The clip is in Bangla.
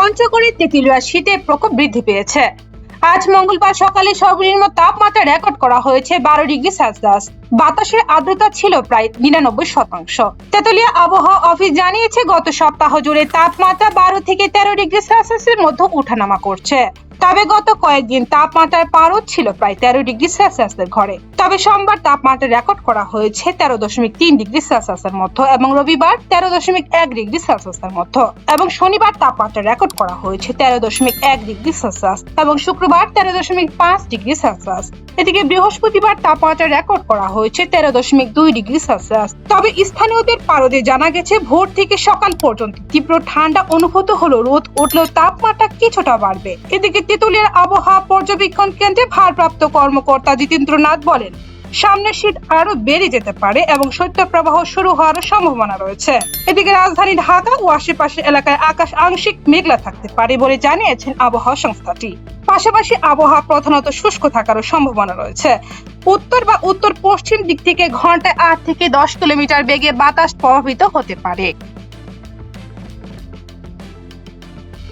পঞ্চগড়ে তেঁতুলিয়া শীতের প্রকোপ বৃদ্ধি পেয়েছে। আজ মঙ্গলবার সকালে সর্বনিম্ন তাপমাত্রা রেকর্ড করা হয়েছে বারো ডিগ্রি সেলসিয়াস। বাতাসের আর্দ্রতা ছিল প্রায় নিরানব্বই শতাংশ। তেতুলিয়া আবহাওয়া অফিস জানিয়েছে, গত সপ্তাহ জুড়ে তাপমাত্রা বারো থেকে তেরো ডিগ্রি সেলসিয়াসের মধ্যে ওঠানামা করছে। তবে গত কয়েকদিন তাপমাত্রার পারদ ছিল প্রায় তেরো ডিগ্রি সেলসিয়াসের ঘরে। তবে সোমবার তাপমাত্রা রেকর্ড করা হয়েছে তেরো দশমিক তিন ডিগ্রি সেলসিয়াসের মধ্যে এবং রবিবার তেরো দশমিক এক ডিগ্রি সেলসিয়াসের মধ্যে এবং শনিবার তাপমাত্রা রেকর্ড করা হয়েছে তেরো দশমিক এক ডিগ্রি সেলসিয়াস এবং শুক্রবার তেরো দশমিক পাঁচ ডিগ্রি সেলসিয়াস। এদিকে বৃহস্পতিবার তাপমাত্রা রেকর্ড করা হয়েছে তেরো দশমিক দুই ডিগ্রি সেলসিয়াস। তবে স্থানীয়দের পারদে জানা গেছে, ভোর থেকে সকাল পর্যন্ত তীব্র ঠান্ডা অনুভূত হলো রোদ উঠলেও তাপমাত্রা কিছুটা বাড়বে। এদিকে তেঁতুলিয়ার আবহাওয়া পর্যবেক্ষণ কেন্দ্রে ভারপ্রাপ্ত কর্মকর্তা জিতেন্দ্রনাথ বলেন, সামনের শীত আরও বেড়ে যেতে পারে এবং শৈত্যপ্রবাহ শুরু হওয়ার সম্ভাবনা রয়েছে। এদিকে রাজধানী ঢাকা ও আশেপাশের এলাকায় আকাশ আংশিক মেঘলা থাকতে পারে বলে জানিয়েছেন আবহাওয়া সংস্থাটি। পাশাপাশি আবহাওয়া প্রধানত শুষ্ক থাকারও সম্ভাবনা রয়েছে। উত্তর বা উত্তর পশ্চিম দিক থেকে ঘন্টায় আট থেকে দশ কিলোমিটার বেগে বাতাস প্রভাবিত হতে পারে।